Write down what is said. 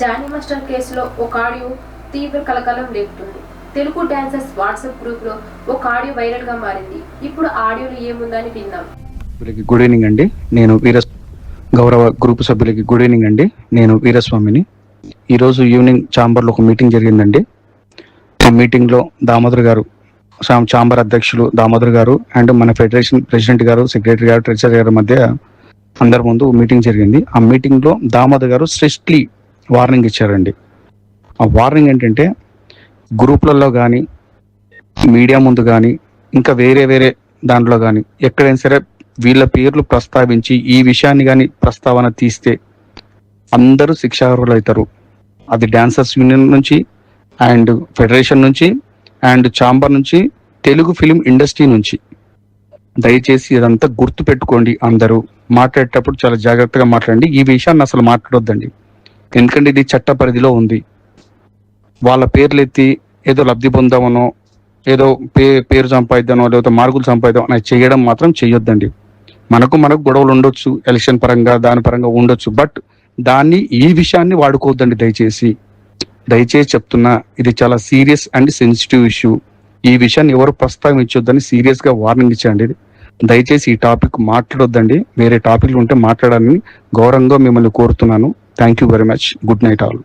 Johnny master కేసులో ఒక audio తీవ్ర కలకలం రేపుతుంది. తెలుగు డాన్సర్స్ వాట్సాప్ గ్రూప్లో ఒక ఆడియో వైరల్గా మారింది. ఇప్పుడు ఆడియోలో ఏముందని విందాం సభ్యులకి గుడ్ ఈవినింగ్ అండి. నేను వీర గౌరవ గ్రూప్ సభ్యులకి గుడ్ ఈవినింగ్ అండి. నేను వీరస్వామిని. ఈరోజు ఈవినింగ్ ఛాంబర్లో ఒక మీటింగ్ జరిగిందండి. ఈ మీటింగ్లో దామోదర్ గారు ఛాంబర్ అధ్యక్షులు దామోదర్ గారు అండ్ మన federation president garu secretary garu treasury గారి మధ్య అందరి ముందు మీటింగ్ జరిగింది. ఆ మీటింగ్లో దామోదర్ గారు స్ట్రిక్ట్లీ వార్నింగ్ ఇచ్చారండి. ఆ వార్నింగ్ ఏంటంటే గ్రూప్లలో కానీ మీడియా ముందు కానీ ఇంకా వేరే వేరే దాంట్లో కానీ ఎక్కడైనా సరే వీళ్ళ పేర్లు ప్రస్తావించి ఈ విషయాన్ని కానీ ప్రస్తావన తీస్తే అందరూ శిక్షార్హులు అవుతారు. అది డాన్సర్స్ యూనియన్ నుంచి అండ్ ఫెడరేషన్ నుంచి అండ్ చాంబర్ నుంచి తెలుగు ఫిలిం ఇండస్ట్రీ నుంచి. దయచేసి ఇదంతా గుర్తు పెట్టుకోండి అందరూ. మాట్లాడేటప్పుడు చాలా జాగ్రత్తగా మాట్లాడండి. ఈ విషయాన్ని అసలు మాట్లాడొద్దండి. ఎందుకంటే ఇది చట్ట పరిధిలో ఉంది. వాళ్ళ పేర్లు ఎత్తి ఏదో లబ్ధి పొందామనో ఏదో పే పేరు సంపాదిద్దానో లేకపోతే మార్కులు సంపాదిద్దాం అనేది చేయడం మాత్రం చేయొద్దండి మనకు మనకు గొడవలు ఉండొచ్చు ఎలక్షన్ పరంగా దాని పరంగా ఉండొచ్చు బట్ దాన్ని ఈ విషయాన్ని వాడుకోవద్దండి దయచేసి. దయచేసి చెప్తున్నా ఇది చాలా సీరియస్ అండ్ సెన్సిటివ్ ఇష్యూ. ఈ విషయాన్ని ఎవరు ప్రస్తావించొద్దని సీరియస్గా వార్నింగ్ ఇచ్చండి దయచేసి ఈ టాపిక్ మాట్లాడొద్దండి. వేరే టాపిక్లు ఉంటే మాట్లాడాలని గౌరవంగా మిమ్మల్ని కోరుతున్నాను. Thank you very much. Good night, all.